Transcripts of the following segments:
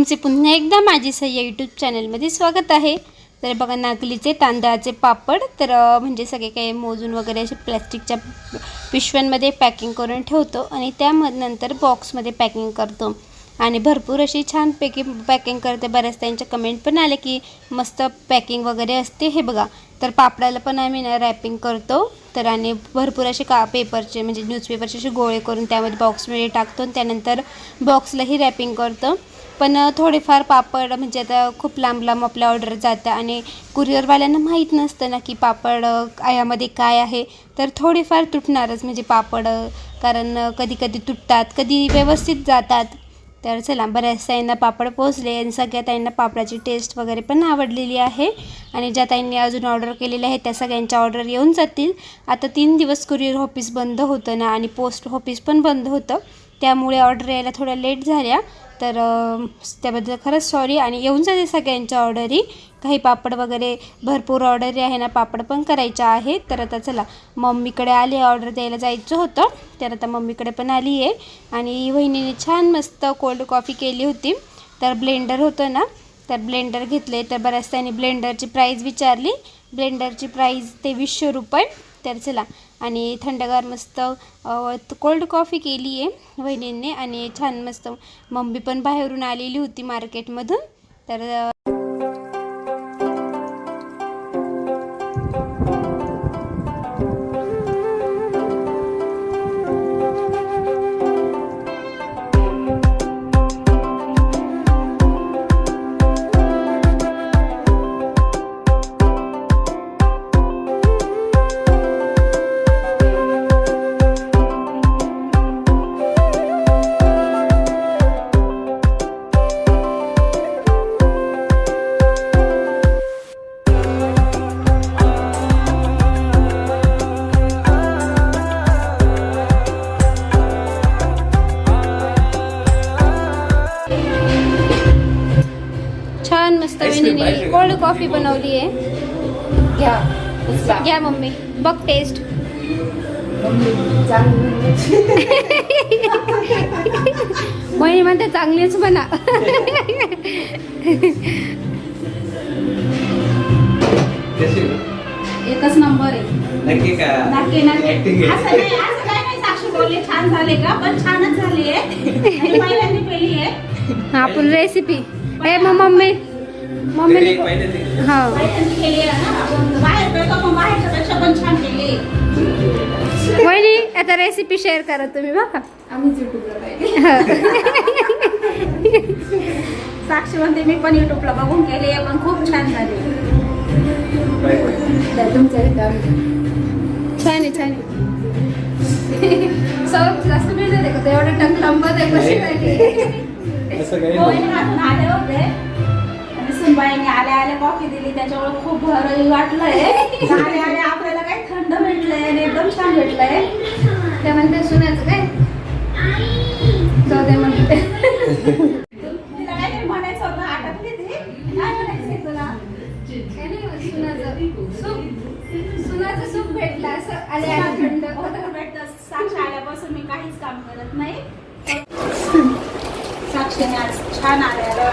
तुमचे पुन्हा एकदा माझी सह्या यूट्यूब चॅनलमध्ये स्वागत आहे. तर बघा नागलीचे तांदळाचे पापड तर म्हणजे सगळे काही मोजून वगैरे असे प्लॅस्टिकच्या पिशव्यांमध्ये पॅकिंग करून ठेवतो आणि त्याम नंतर बॉक्समध्ये पॅकिंग करतो. आणि भरपूर अशी छान पैकी पॅकिंग करते. बऱ्याच त्यांच्या कमेंट पण आले की मस्त पॅकिंग वगैरे असते हे बघा. तर पापडाला पण आम्ही ना रॅपिंग करतो. तर आणि भरपूर असे का पेपरचे म्हणजे न्यूजपेपरचे असे गोळे करून त्यामध्ये बॉक्समध्ये टाकतो आणि त्यानंतर बॉक्सलाही रॅपिंग करतो. पण थोडेफार पापड म्हणजे आता खूप लांब लांब आपल्या ऑर्डर जातं आणि कुरिअरवाल्यांना माहीत नसतं ना की पापड यामध्ये काय आहे. तर थोडेफार तुटणारच म्हणजे पापड कारण कधी कधी तुटतात कधी व्यवस्थित जातात. तर चला बऱ्याच ताईंना पापड पोचले आणि सगळ्या ताईंना पापडाची टेस्ट वगैरे पण आवडलेली आहे. आणि ज्या ताईंनी अजून ऑर्डर केलेल्या आहेत त्या सगळ्यांच्या ऑर्डर येऊन जातील. आता तीन दिवस कुरिअर ऑफिस बंद होतं ना आणि पोस्ट ऑफिस पण बंद होतं. त्यामुळे ऑर्डर यायला थोड्या लेट झाल्या. तर त्याबद्दल खरंच सॉरी आणि येऊन जाते सगळ्यांच्या ऑर्डरी काही पापड वगैरे भरपूर ऑर्डरी आहे ना पापड पण करायच्या आहेत. तर आता चला मम्मीकडे आले ऑर्डर द्यायला जायचं होतं. तर आता मम्मीकडे पण आली आहे. आणि वहिनीने छान मस्त कोल्ड कॉफी केली होती. तर ब्लेंडर होतं ना तर ब्लेंडर घेतले तर बऱ्याच त्यांनी ब्लेंडरची प्राईज विचारली. ब्लेंडरची प्राईज तेवीसशे रुपये. तर चला आणि थंडगार मस्त कोल्ड कॉफी केली आहे वहिनींनी आणि छान मस्त मम्मी पण बाहेरून आलेली होती मार्केटमधून तर मस्त कोल्ड कॉफी बनवली आहे. घ्या. घ्या मम्मी. बघ टेस्ट वहिनी म्हणते चांगलीच बना. एकच नंबर आहे. छान झाले का? पण छानच झाली आहे. पहिल्यांदा पेली आहे. आपण रेसिपी ए मग मम्मी. मम्मी तरी पहिले ते- हा. वहिनी आता रेसिपी शेअर करा तुम्ही बघा. साक्षी म्हणते मी पण युट्यूबला बघून केली आहे पण खूप छान झाली. छान आहे छान आहे. सौ जास्त मिळते का? एवढं टंग लांबत आहे कशी राहिली? सुनबाईने आल्या आल्या कॉफी दिली त्याच्यामुळे खूप भरही वाटलंय. आपल्याला काही थंड भेटलंय आणि एकदम छान भेटलंय.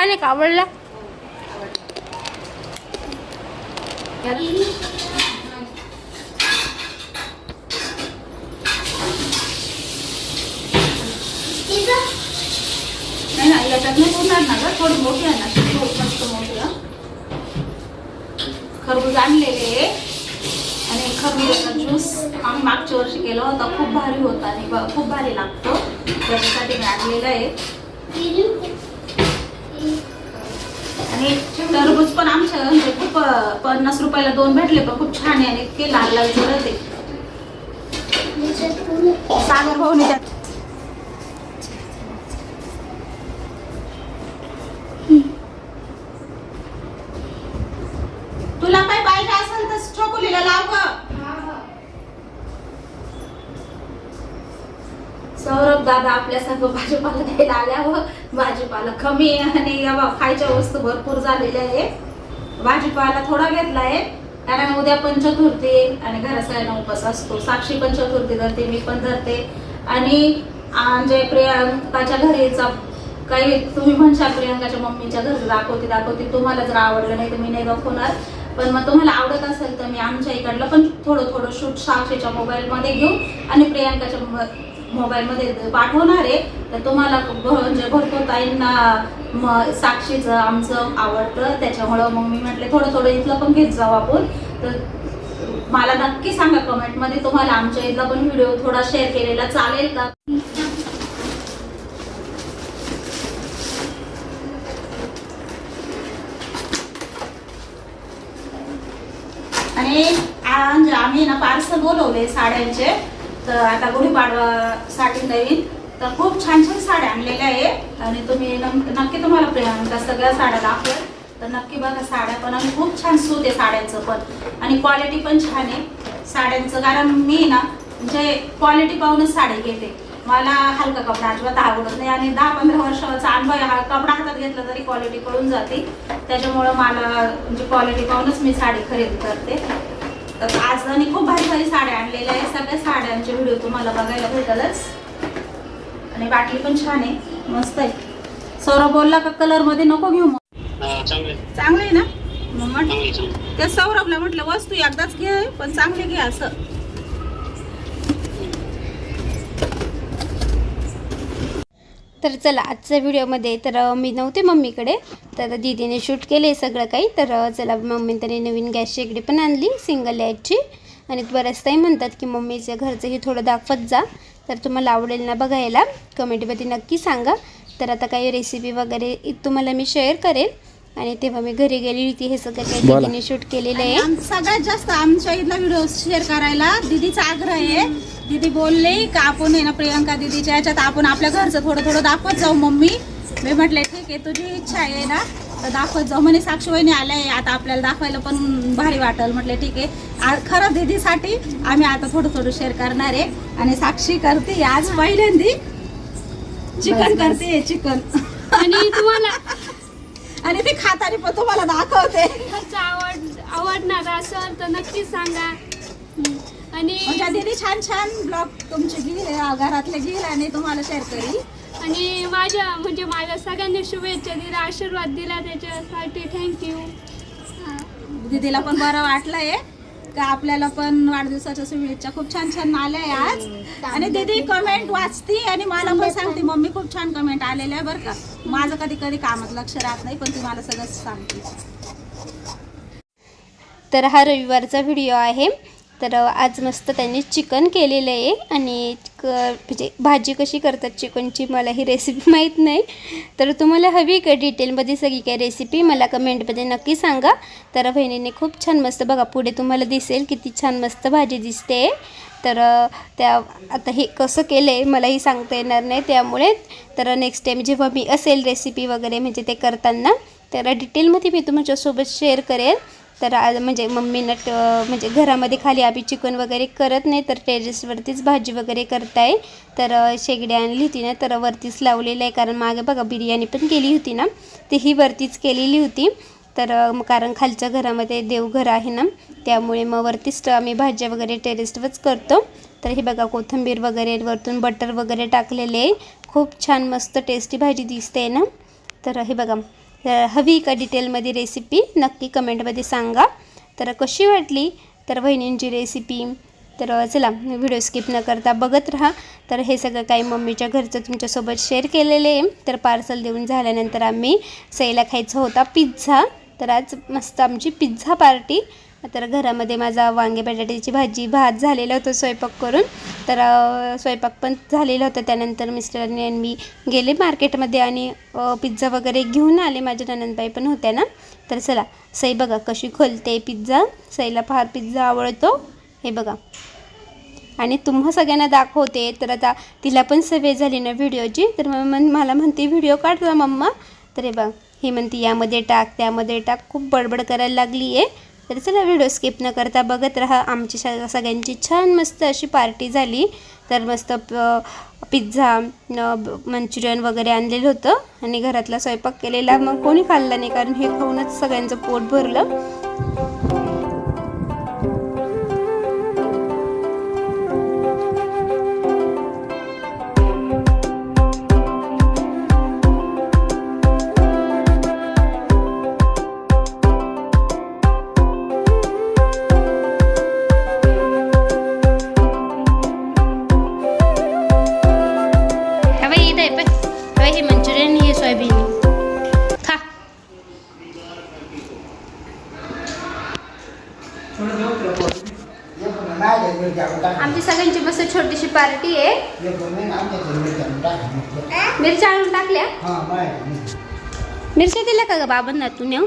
छान आहे का आवडला? नाही याच्यात नाही होणार ना गं. थोडी मोठी आहे ना मस्त मोठी खरबूज आणलेले आणि खरबुजाचा ज्यूस आम्ही मागच्या वर्षी केला होता. खूप भारी होता आणि खूप भारी लागतो. त्याच्यासाठी मी आणलेलं आहे. आणि टरबूज पण आमच्या म्हणजे खूप पन्नास रुपयाला दोन भेटले पण खूप छान आहे आणि इतके लाल लाल करत सागर भाऊ तुला पाहिजे असेल तर सौरभ दादा आपल्या संग भाजीपाला द्यायला आल्यावर भाजीपाला कमी आणि या बा- खायच्या वस्तू भरपूर झालेल्या आहे. भाजीपाला थोडा घेतला आहे. कारण उद्या पंचतुर्थी आणि घरासाहेब उपास असतो. साक्षी पण चतुर्थी धरते मी पण धरते. आणि जे म्हणजे प्रियांकाच्या घरीचा काही तुम्ही म्हणशाल प्रियांकाच्या मम्मीच्या घरी दाखवते दाखवते. तुम्हाला जर आवडलं नाही तर मी नाही दाखवणार. पण मग तुम्हाला आवडत असेल तर मी आमच्या इकडलं पण थोडं थोडं शूट साक्षीच्या मोबाईलमध्ये घेऊ आणि प्रियांकाच्या मोबाईलमध्ये पाठवणार आहे. तर तुम्हाला म्हणजे भरपूर ताईंना म साक्षीचं आमचं आवडतं त्याच्यामुळं मग मी म्हटले थोडं थोडं इथलं पण घेत जाऊ आपण. तर मला नक्की सांगा कमेंटमध्ये तुम्हाला आमच्या इथला पण व्हिडिओ थोडा शेअर केलेला चालेल का? आणि आम्ही ना पार्सल बोलवले साड्यांचे. तर आता गुढीपाडवासाठी नवीन तर खूप छान छान साड्या आणलेल्या आहे. आणि तुम्ही नक्की तुम्हाला प्रियांका सगळ्या साड्या दाखवेल. तर नक्की बघा साड्या पण आणि खूप छान सूत आहे साड्यांचं पण. आणि क्वालिटी पण छान आहे. साड्यांचं कारण मी ना म्हणजे क्वालिटी पाहूनच साडी घेते. मला हलका कपडा अजिबात आवडत नाही. आणि दहा पंधरा वर्षाचा अनुभव आहे. हा कपडा हातात घेतला तरी क्वालिटी कळून जाते. त्याच्यामुळं मला म्हणजे क्वालिटी पाहूनच मी साडी खरेदी करते. तर आज आणि खूप भारी भारी साड्या आणलेल्या आहे सगळ्या साड्यांचे व्हिडिओ तुम्हाला बघायला भेटलच. आणि बाटली पण छान आहे. मस्त आहे. सौरभ बोलला का कलरमध्ये नको घेऊ मग? चांगले ना? मग म्हटलं त्या सौरभला म्हटलं वस्तू एकदाच घे पण चांगले घे असं. तर चला आजच्या व्हिडिओमध्ये तर मी नव्हते मम्मीकडे तर दीदीने शूट केले सगळं काही. तर चला मम्मीने त्याने नवीन गॅस शेगडी पण आणली सिंगल लाईटची आणि बऱ्याच ताई म्हणतात की मम्मीच्या घरचंही थोडं दाखवत जा तर तुम्हाला आवडेल ना बघायला. कमेंटमध्ये नक्की सांगा. तर आता काही रेसिपी वगैरे इ- तुम्हाला मी शेअर करेल. आणि तेव्हा मी घरी गेली होती हे सगळं काही. दीदीने शूट केलेलं आहे. सगळ्यात जास्त आमच्या इथला व्हिडिओ शेअर करायला दीदीचा आग्रह आहे. दीदी बोलले का आपण आहे ना प्रियंका दीदीच्या याच्यात आपण आपल्या घरचं थोडं थोडं दाखवत जाऊ मम्मी. मी म्हटलं ठीक आहे तुझी इच्छा आहे ना तर दाखवत जाऊ. म्हणे साक्षीवहिनी आल्या आता आपल्याला दाखवायला पण भारी वाटेल. म्हटलं ठीक आहे खरं दीदीसाठी आम्ही आता थोडं थोडं शेअर करणार आहे. आणि साक्षी करते आज पहिल्यांदी चिकन करते चिकन. आणि तुम्हाला आणि ती खातानी पण तुम्हाला दाखवते. आवड आवडणार असेल तर नक्कीच सांगा. आणि म्हणजे दीदी छान छान ब्लॉग तुमचे घेईल घरातले घेईल आणि तुम्हाला शेअर करील. आणि माझ्या म्हणजे माझ्या सगळ्यांनी शुभेच्छा दिल्या आशीर्वाद दिला त्याच्यासाठी. थँक्यू दीदीला पण बरं वाटलंय. का आपल्याला पण वाढदिवसाच्या शुभेच्छा खूप छान छान आल्या आहे आज. आणि दीदी कमेंट वाचती आणि मला पण सांगते मम्मी खूप छान कमेंट आलेल्या आहे बरं का. माझं कधी कधी कामात लक्ष राहत नाही पण ती मला सगळं सांगते. तर हा रविवारचा व्हिडिओ आहे. तर आज मस्त त्यांनी चिकन केलेलं आहे आणि क म्हणजे भाजी कशी करतात चिकनची मला ही रेसिपी माहीत नाही. तर तुम्हाला हवी का डिटेलमध्ये सगळी काही रेसिपी मला कमेंटमध्ये नक्की सांगा. तर बहिणीने खूप छान मस्त बघा पुढे तुम्हाला दिसेल किती छान मस्त भाजी दिसते. तर त्या आता हे कसं केलं आहे मलाही सांगता येणार नाही त्यामुळे. तर नेक्स्ट टाईम जेव्हा मी असेल रेसिपी वगैरे म्हणजे ते करताना तर डिटेलमध्ये मी तुमच्यासोबत शेअर करेल. तर आज म्हणजे मम्मीनं म्हणजे घरामध्ये खाली आम्ही चिकन वगैरे करत नाही तर टेरेसवरतीच भाजी वगैरे करताय. तर शेगडी आणली होती ना तर वरतीच लावलेलं आहे कारण मागे बघा बिर्याणी पण केली होती ना ती ही वरतीच केलेली होती. तर कारण खालच्या घरामध्ये देवघर आहे ना त्यामुळे मग वरतीच आम्ही भाज्या वगैरे टेरेसवरच करतो. तर हे बघा कोथिंबीर वगैरे वरतून बटर वगैरे टाकलेले आहे. खूप छान मस्त टेस्टी भाजी दिसते ना. तर हे बघा हवी का डिटेलमध्ये रेसिपी नक्की कमेंटमध्ये सांगा. तर कशी वाटली? तर वहिनींची रेसिपी तर चला व्हिडिओ स्किप न करता बघत राहा. तर हे सगळं काही मम्मीच्या घरचं तुमच्यासोबत शेअर केलेलं आहे. तर पार्सल देऊन झाल्यानंतर आम्ही सईला खायचा होता पिझ्झा तर आज मस्त आमची पिझ्झा पार्टी तर घरामध्ये माझा वांगे बटाट्याची भाजी भात झालेलं होतं स्वयंपाक करून. तर स्वयंपाक पण झालेलं होतं. त्यानंतर मिस्टरांनी आणि मी गेले मार्केटमध्ये आणि पिझ्झा वगैरे घेऊन आले. माझ्या ननंदबाई पण होत्या ना. तर चला सई बघा कशी खोलते पिझ्झा. सईला फार पिझ्झा आवडतो. हे बघा. आणि तुम्हा सगळ्यांना दाखवते. तर आता तिला पण सवय झाली ना व्हिडिओची. तर मग मला म्हणते व्हिडिओ काढला मम्मा. तर हे बघ ही म्हणते यामध्ये टाक त्यामध्ये टाक. खूप बडबड करायला लागली आहे तर चला व्हिडिओ स्किप न करता बघत राहा. आमची सगळ्यांची छान मस्त अशी पार्टी झाली. तर मस्त प पिझ्झा मंचुरियन वगैरे आणलेलं होतं. आणि घरातला स्वयंपाक केलेला. मग कोणी खाल्ला नाही कारण हे खाऊनच सगळ्यांचं पोट भरलं. इथं आहे हा हे मंचुरियन हे सोयाबीन. खा. आमची सगळ्यांची मस्त छोटीशी पार्टी आहे. मिरच्या आणून टाकल्या? मिरच्या दिल्या का ग बाबांना? तू नेऊ?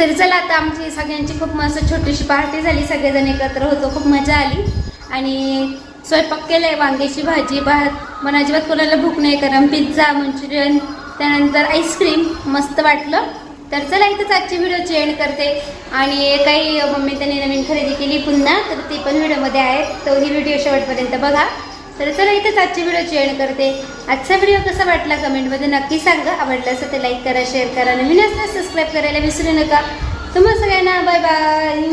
तर चला आता आमची सगळ्यांची खूप मस्त छोटीशी पार्टी झाली. सगळेजण एकत्र होतो. खूप मजा आली. आणि स्वयंपाक केलाय वांग्याची भाजी भात. मग अजिबात कोणाला भूक नाही कारण पिझ्झा मंचुरियन त्यानंतर आईस्क्रीम मस्त वाटलं. तर चला इथंच आजची व्हिडिओची एंड करते. आणि काही मम्मी त्यांनी नवीन खरेदी केली पुन्हा तर ती पण व्हिडिओमध्ये आहे. तो ही व्हिडिओ शेवटपर्यंत बघा. तर चला इथेच आजची व्हिडिओची एंड करते. आजचा व्हिडिओ कसा वाटला कमेंटमध्ये नक्की सांगा. आवडला असं ते लाईक करा शेअर करा. नवीन असल्यास सबस्क्राईब करायला विसरू नका. तुम्हाला सगळ्यांना बाय बाय